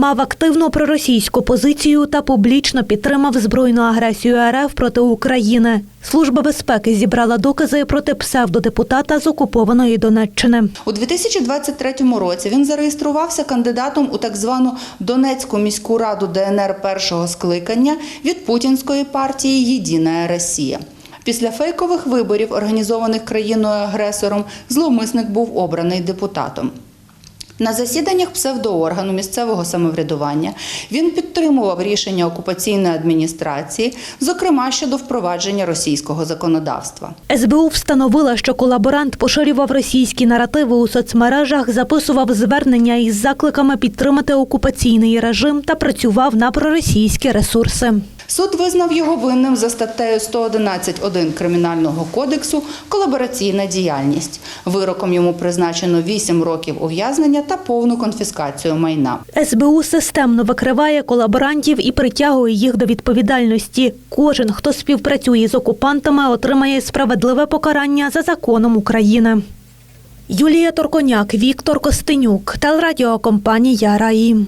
мав активну проросійську позицію та публічно підтримав збройну агресію РФ проти України. Служба безпеки зібрала докази проти псевдодепутата з окупованої Донеччини. У 2023 році він зареєструвався кандидатом у так звану Донецьку міську раду ДНР першого скликання від путінської партії Єдина Росія. Після фейкових виборів, організованих країною-агресором, зловмисник був обраний депутатом. На засіданнях псевдооргану місцевого самоврядування він підтримував рішення окупаційної адміністрації, зокрема щодо впровадження російського законодавства. СБУ встановила, що колаборант поширював російські наративи у соцмережах, записував звернення із закликами підтримати окупаційний режим та працював на проросійські ресурси. Суд визнав його винним за статтею 111.1 Кримінального кодексу колабораційна діяльність. Вироком йому призначено 8 років ув'язнення та повну конфіскацію майна. СБУ системно викриває колаборантів і притягує їх до відповідальності. Кожен, хто співпрацює з окупантами, отримає справедливе покарання за законом України. Юлія Торконяк, Віктор Костенюк, телерадіокомпанія Раї.